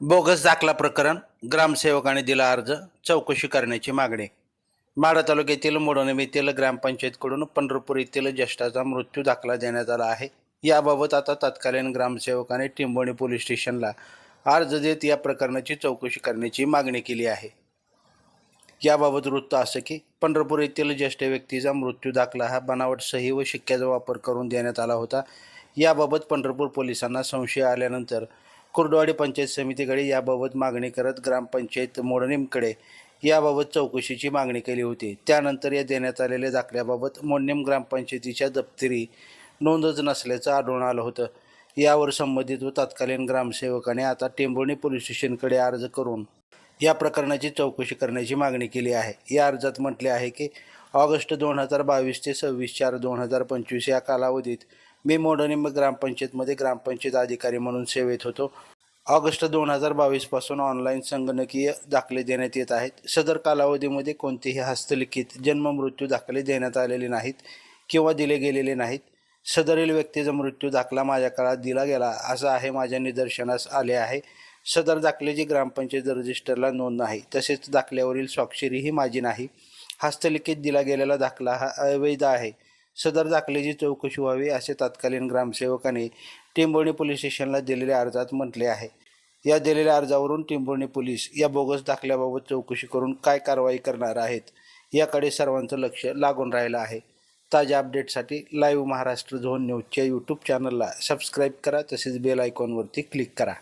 Bogus दाखला प्रकरण. ग्रामसेवकाने दिला अर्ज. चौकशी करण्याची मागणी. माढा तालुक्यातील मोडोनम येथील ग्रामपंचायतकडून पंढरपूर येथील ज्येष्ठाचा मृत्यू दाखला देण्यात आला आहे. याबाबत आता तत्कालीन ग्रामसेवकाने टिंबोणी पोलीस स्टेशनला अर्ज देत या प्रकरणाची चौकशी करण्याची मागणी केली आहे. याबाबत वृत्त असं की पंढरपूर येथील ज्येष्ठ व्यक्तीचा मृत्यू दाखला हा बनावट सही व शिक्क्याचा वापर करून देण्यात आला होता. याबाबत पंढरपूर पोलिसांना संशय आल्यानंतर कुर्डवाडी पंचायत समितीकडे याबाबत मागणी करत ग्रामपंचायत मोडणीमकडे याबाबत चौकशीची मागणी केली होती. त्यानंतर या देण्यात आलेल्या दाखल्याबाबत मोडणीम ग्रामपंचायतीच्या दप्तरी नोंदच नसल्याचं आढळून आलं होतं. यावर संबंधित व तत्कालीन ग्रामसेवकाने आता टेंभुर्णी पोलीस स्टेशनकडे अर्ज करून या प्रकरणाची चौकशी करण्याची मागणी केली आहे. या अर्जात म्हटले आहे की ऑगस्ट दोन हजार बावीस ते सव्वीस चार दोन हजार पंचवीस या कालावधीत मी मोडनिंब ग्रामपंचायतमध्ये ग्रामपंचायत अधिकारी म्हणून सेवेत होतो. ऑगस्ट दोन हजार बावीसपासून ऑनलाईन संगणकीय दाखले देण्यात येत आहेत. सदर कालावधीमध्ये कोणतेही हस्तलिखित जन्म मृत्यू दाखले देण्यात आलेले नाहीत किंवा दिले गेलेले नाहीत. सदरील व्यक्तीचा मृत्यू दाखला माझ्या काळात दिला गेला असं आहे माझ्या निदर्शनास आले आहे. सदर दाखल्याची ग्रामपंचायत रजिस्टरला नोंद नाही तसेच दाखल्यावरील स्वाक्षरीही माझी नाही. हस्तलिखित दिला गेलेला दाखला हा अवैध आहे. सदर दाखल्याची चौकशी व्हावी असे तत्कालीन ग्रामसेवकाने टेंभुर्णी पोलीस स्टेशनला दिलेल्या अर्जात म्हटले आहे. या दिलेल्या अर्जावरून टेंभुर्णी पोलीस या बोगस दाखल्याबाबत चौकशी करून काय कारवाई करणार आहेत याकडे सर्वांचं लक्ष लागून राहिलं आहे. ताज्या अपडेटसाठी लाईव्ह महाराष्ट्र झोन न्यूजच्या यूट्यूब चॅनलला सबस्क्राईब करा तसेच बेल आयकॉनवरती क्लिक करा.